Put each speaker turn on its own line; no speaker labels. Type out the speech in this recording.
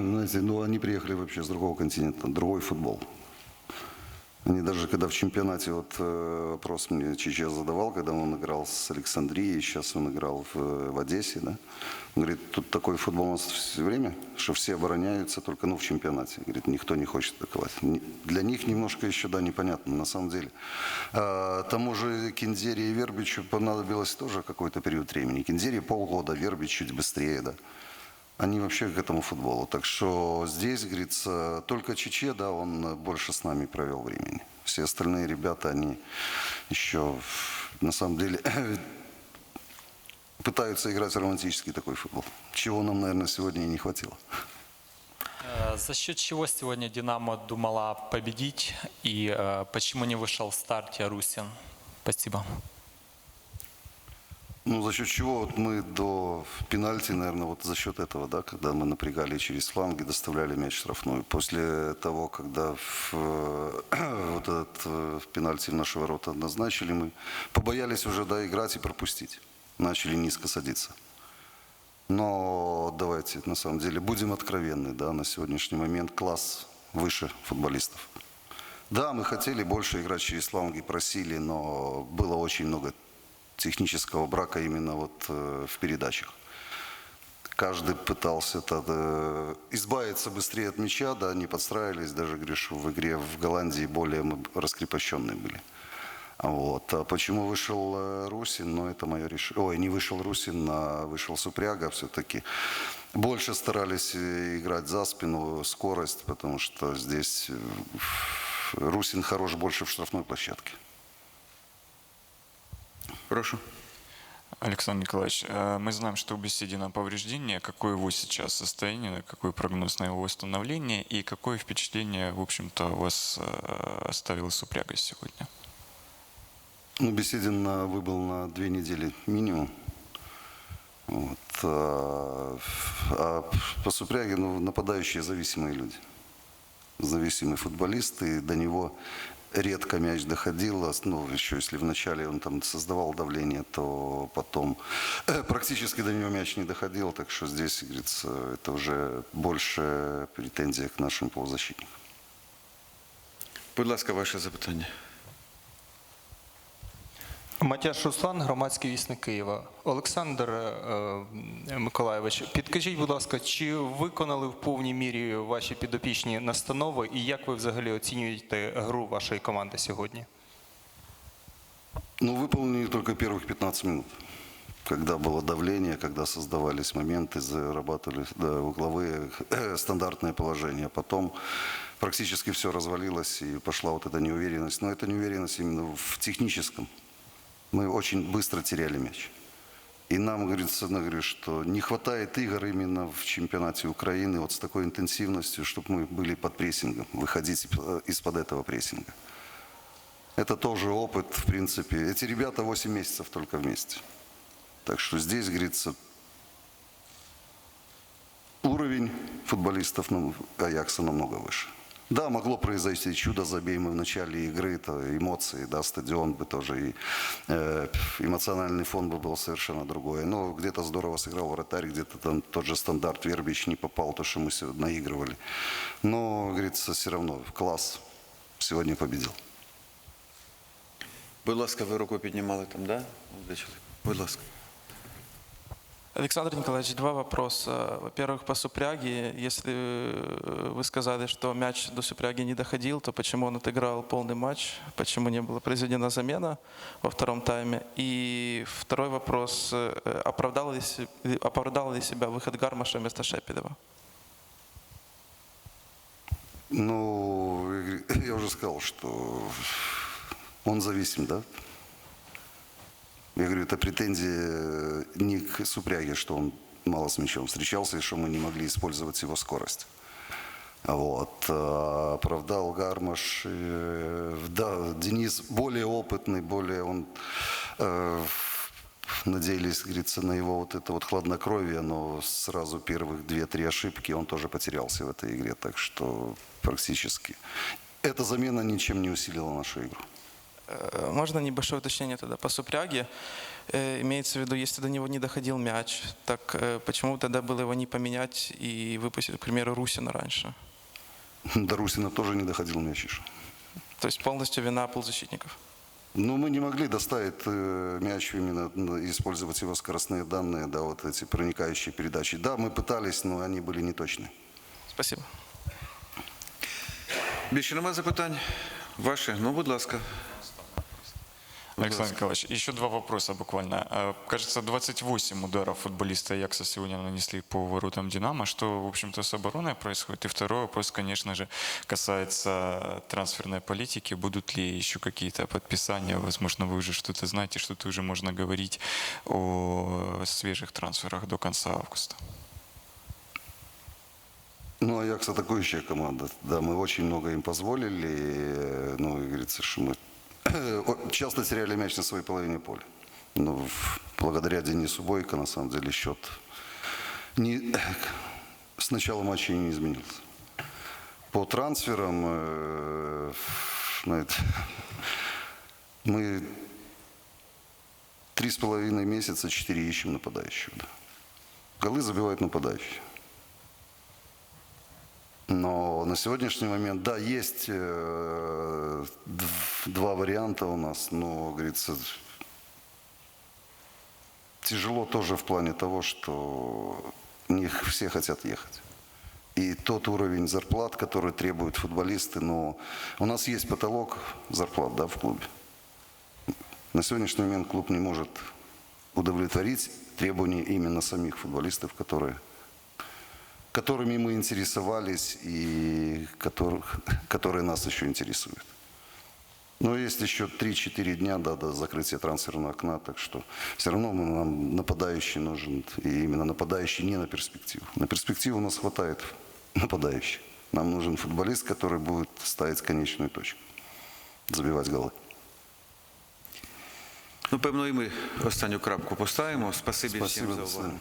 знаете, ну они приехали вообще с другого континента, другой футбол. Они даже когда в чемпионате, вот э, вопрос мне Чеча задавал, когда он играл с Александрией, сейчас он играл в, в Одессе, да. Он говорит, тут такой футбол у нас все время, что все обороняются только ну, в чемпионате. Говорит, никто не хочет атаковать. Для них немножко еще, да, непонятно, на самом деле. А, тому же Кинзере и Вербичу понадобилось тоже какой-то период времени. Кинзере полгода, Вербич чуть быстрее, да. Они вообще к этому футболу. Так что здесь, говорится, только Чече, да, он больше с нами провел времени. Все остальные ребята, они еще, на самом деле, пытаются играть романтический такой футбол. Чего нам, наверное, сегодня и не хватило.
Э, За счет чего сегодня «Динамо» думала победить и э, почему не вышел в старте Русин? Спасибо.
Ну, за счет чего вот мы до пенальти, наверное, вот за счет этого, да, когда мы напрягали через фланги, доставляли мяч в штрафную. После того, когда в, э, вот этот э, пенальти в наши ворота назначили, мы побоялись уже, да, играть и пропустить. Начали низко садиться. Но давайте, на самом деле, будем откровенны, да, на сегодняшний момент класс выше футболистов. Да, мы хотели больше играть через фланги, просили, но было очень много технического брака именно вот э, в передачах. Каждый пытался тогда избавиться быстрее от мяча, да, не подстраивались, даже, грешу, в игре в Голландии более мы раскрепощенные были. Вот. А почему вышел э, Русин? Ну, это мое решение. Ой, не вышел Русин, а вышел Супряга все-таки. Больше старались э, играть за спину, скорость, потому что здесь э, Русин хорош больше в штрафной площадке.
Прошу.
Александр Николаевич, э, мы знаем, что у Беседина повреждение. Какое его сейчас состояние, какой прогноз на его восстановление и какое впечатление, в общем-то, у вас э, оставила Супряга сегодня?
Ну, Беседин на- выбыл на две недели минимум. Вот. А, а по Супряге, ну, нападающие зависимые люди. Зависимый футболист, и до него редко мяч доходил. а, Ну, еще если вначале он там создавал давление, то потом э, практически до него мяч не доходил. Так что здесь, говорится, это уже больше претензия к нашим полузащитникам.
Будь ласка, ваше запитання.
Матяш Руслан, громадський вісник Києва. Олександр е, Миколайович, підкажіть, будь ласка, чи виконали в повній мірі ваші підопічні настанови і як ви взагалі оцінюєте гру вашої команди сьогодні?
Ну, выполнили только первых 15 минут. Когда было давление, когда создавались моменты, зарабатывали да, угловые, стандартное положение. Потом практически все развалилось и пошла вот эта неуверенность. Но это неуверенность именно в техническом. Мы очень быстро теряли мяч. И нам, говорится, я говорю, что не хватает игр именно в чемпионате Украины вот с такой интенсивностью, чтобы мы были под прессингом, выходить э, из-под этого прессинга. Это тоже опыт, в принципе. Эти ребята 8 месяцев только вместе. Так что здесь, говорится, уровень футболистов ну, Аякса намного выше. Да, могло произойти чудо, забей мы в начале игры, то эмоции, да, стадион бы тоже, и э, эмоциональный фон бы был совершенно другой. Но где-то здорово сыграл вратарь, где-то там тот же стандарт Вербич не попал, то, что мы сегодня наигрывали. Но, говорится, все равно класс сегодня победил.
Будь ласка, ви руку піднімали там, да? Молодий чоловік. Будь ласка.
Александр Николаевич, два вопроса. Во-первых, по Супряге. Если э, вы сказали, что мяч до Супряги не доходил, то почему он отыграл полный матч? Почему не была произведена замена во втором тайме? И второй вопрос. э, Оправдал ли, оправдал ли себя выход Гармаша вместо Шепелева?
Ну, я уже сказал, что он зависим, да? Я говорю, это претензия не к Супряге, что он мало с мячом встречался, и что мы не могли использовать его скорость. Вот. А Оправдал Гармаш. э, Да, Денис более опытный, более он... э, Надеялись, говорится, на его вот это вот хладнокровие, но сразу первых две-три ошибки он тоже потерялся в этой игре, так что практически. Эта замена ничем не усилила нашу игру.
Э, Можно небольшое уточнение тогда по Супряге? Э, Имеется в виду, если до него не доходил мяч, так э, почему тогда было его не поменять и выпустить, к примеру, Русина раньше?
До Русина тоже не доходил мяч еще.
То есть полностью вина полузащитников.
Но мы не могли доставить мяч именно ну, использовать его скоростные данные, да, вот эти проникающие передачи. Да, мы пытались, но они были неточны.
Спасибо.
Більше нема запитань? Ваші? Ну, будь ласка.
Александр Николаевич, еще два вопроса буквально. А, Кажется, 28 ударов футболиста Якса сегодня нанесли по воротам «Динамо». Что, в общем-то, с обороной происходит? И второй вопрос, конечно же, касается трансферной политики. Будут ли еще какие-то подписания? Возможно, вы уже что-то знаете, что-то уже можно говорить о свежих трансферах до конца августа.
Ну, Аякс атакующая команда. Да, мы очень много им позволили. Ну, и говорится, что мы часто теряли мяч на своей половине поля. Но в- благодаря Денису Бойко, на самом деле, счет не, с начала матча не изменился. По трансферам э, это- мы три с половиной месяца, четыре ищем нападающего. Да. Голы забивают нападающие. Но на сегодняшний момент, да, есть э, дв- два варианта у нас, но, говорится, тяжело тоже в плане того, что не все хотят ехать. И тот уровень зарплат, который требуют футболисты, но у нас есть потолок зарплат да, в клубе. На сегодняшний момент клуб не может удовлетворить требования именно самих футболистов, которые которыми мы интересовались и которых, которые нас еще интересуют. Но есть еще 3-4 дня да, до закрытия трансферного окна, так что все равно мы- нам нападающий нужен, и именно нападающий не на перспективу. На перспективу у нас хватает нападающих. Нам нужен футболист, который будет ставить конечную точку, забивать голы.
Ну, певно, і ми останню крапку поставимо. Спасибі
Спасибо,
всім за
до
увагу.
свидания.